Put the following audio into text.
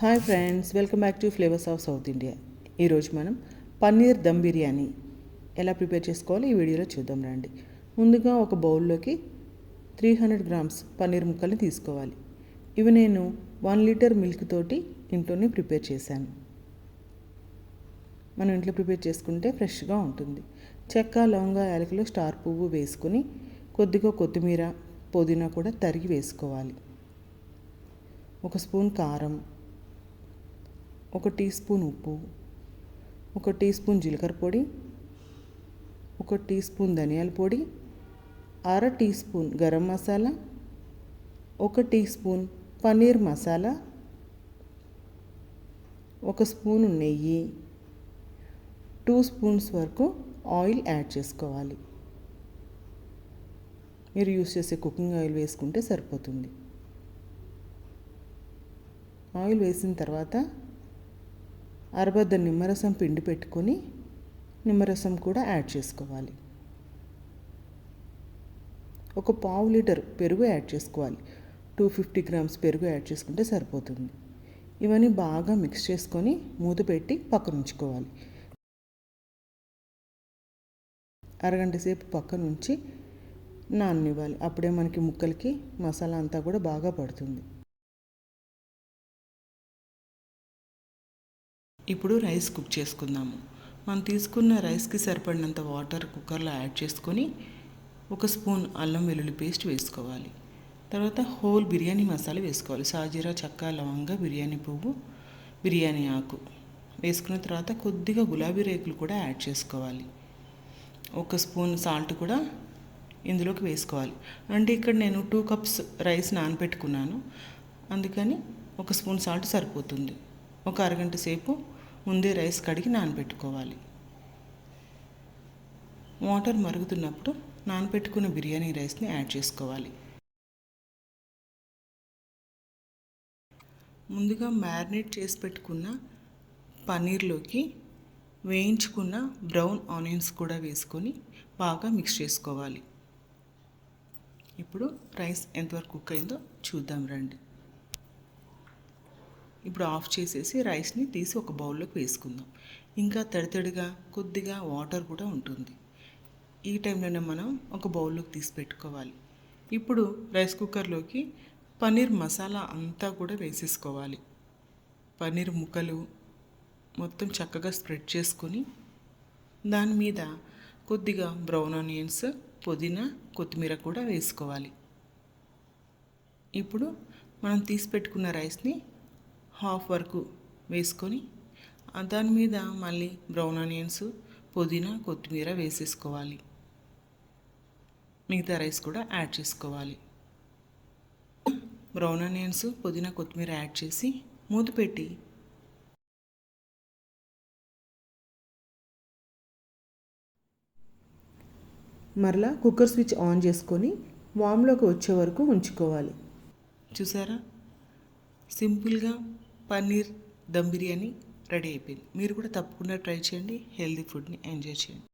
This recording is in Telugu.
Hi friends welcome back to flavours of South India. ఈరోజు మనం పన్నీర్ దమ్ బిర్యానీ ఎలా ప్రిపేర్ చేసుకోవాలో ఈ వీడియోలో చూద్దాం రండి. ముందుగా ఒక బౌల్లోకి త్రీ హండ్రెడ్ గ్రామ్స్ పన్నీర్ ముక్కల్ని తీసుకోవాలి. ఇవి నేను వన్ లీటర్ మిల్క్ తోటి ఇంట్లోనే ప్రిపేర్ చేశాను. మనం ఇంట్లో ప్రిపేర్ చేసుకుంటే ఫ్రెష్గా ఉంటుంది. చెక్క లవంగా యాలకులు స్టార్ పువ్వు వేసుకొని కొద్దిగా కొత్తిమీర పుదీనా కూడా తరిగి వేసుకోవాలి. ఒక స్పూన్ కారం ఒక టీ స్పూన్ ఉప్పు ఒక టీ స్పూన్ జీలకర్ర పొడి ఒక టీ స్పూన్ ధనియాల పొడి అర టీ స్పూన్ గరం మసాలా ఒక టీ స్పూన్ పన్నీర్ మసాలా ఒక స్పూన్ నెయ్యి టూ స్పూన్స్ వరకు ఆయిల్ యాడ్ చేసుకోవాలి. మీరు యూస్ చేసే కుకింగ్ ఆయిల్ వేసుకుంటే సరిపోతుంది. ఆయిల్ వేసిన తర్వాత అరబద్ద నిమ్మరసం పిండి పెట్టుకొని నిమ్మరసం కూడా యాడ్ చేసుకోవాలి. ఒక పావు లీటర్ పెరుగు యాడ్ చేసుకోవాలి. టూ ఫిఫ్టీ గ్రామ్స్ పెరుగు యాడ్ చేసుకుంటే సరిపోతుంది. ఇవన్నీ బాగా మిక్స్ చేసుకొని మూత పెట్టి పక్కన ఉంచుకోవాలి. అరగంట సేపు పక్కన ఉంచి నాననివ్వాలి. అప్పుడే మనకి ముక్కలకి మసాలా అంతా కూడా బాగా పడుతుంది. ఇప్పుడు రైస్ కుక్ చేసుకుందాము. మనం తీసుకున్న రైస్కి సరిపడినంత వాటర్ కుక్కర్లో యాడ్ చేసుకొని ఒక స్పూన్ అల్లం వెల్లుల్లి పేస్ట్ వేసుకోవాలి. తర్వాత హోల్ బిర్యానీ మసాలా వేసుకోవాలి. సాజీరా చక్క లవంగ బిర్యానీ పువ్వు బిర్యానీ ఆకు వేసుకున్న తర్వాత కొద్దిగా గులాబీ రేకులు కూడా యాడ్ చేసుకోవాలి. ఒక స్పూన్ సాల్ట్ కూడా ఇందులోకి వేసుకోవాలి. అంటే ఇక్కడ నేను టూ కప్స్ రైస్ నానబెట్టుకున్నాను. అందుకని ఒక స్పూన్ సాల్ట్ సరిపోతుంది. ఒక అరగంట సేపు ముందే రైస్ కడిగి నానబెట్టుకోవాలి. వాటర్ మరుగుతున్నప్పుడు నానబెట్టుకున్న బిర్యానీ రైస్ని యాడ్ చేసుకోవాలి. ముందుగా మ్యారినేట్ చేసి పెట్టుకున్న పన్నీర్లోకి వేయించుకున్న బ్రౌన్ ఆనియన్స్ కూడా వేసుకొని బాగా మిక్స్ చేసుకోవాలి. ఇప్పుడు రైస్ ఎంతవరకు కుక్ అయిందో చూద్దాం రండి. ఇప్పుడు ఆఫ్ చేసేసి రైస్ని తీసి ఒక బౌల్లోకి వేసుకుందాం. ఇంకా తడితడిగా కొద్దిగా వాటర్ కూడా ఉంటుంది. ఈ టైంలోనే మనం ఒక బౌల్లోకి తీసి పెట్టుకోవాలి. ఇప్పుడు రైస్ కుక్కర్లోకి పన్నీర్ మసాలా అంతా కూడా వేసేసుకోవాలి. పన్నీర్ ముక్కలు మొత్తం చక్కగా స్ప్రెడ్ చేసుకొని దాని మీద కొద్దిగా బ్రౌన్ ఆనియన్స్ పుదీనా కొత్తిమీర కూడా వేసుకోవాలి. ఇప్పుడు మనం తీసి పెట్టుకున్న రైస్ని హాఫ్ వరకు వేసుకొని దాని మీద మళ్ళీ బ్రౌన్ ఆనియన్స్ పుదీనా కొత్తిమీర వేసేసుకోవాలి. మిగతా రైస్ కూడా యాడ్ చేసుకోవాలి. బ్రౌన్ ఆనియన్స్ పుదీనా కొత్తిమీర యాడ్ చేసి మూత పెట్టి మరలా కుక్కర్ స్విచ్ ఆన్ చేసుకొని వామ్లోకి వచ్చే వరకు ఉంచుకోవాలి. చూసారా? సింపుల్గా పన్నీర్ దమ్ బిర్యానీ రెడీ అయిపోయింది. మీరు కూడా తప్పకుండా ట్రై చేయండి. హెల్దీ ఫుడ్ని ఎంజాయ్ చేయండి.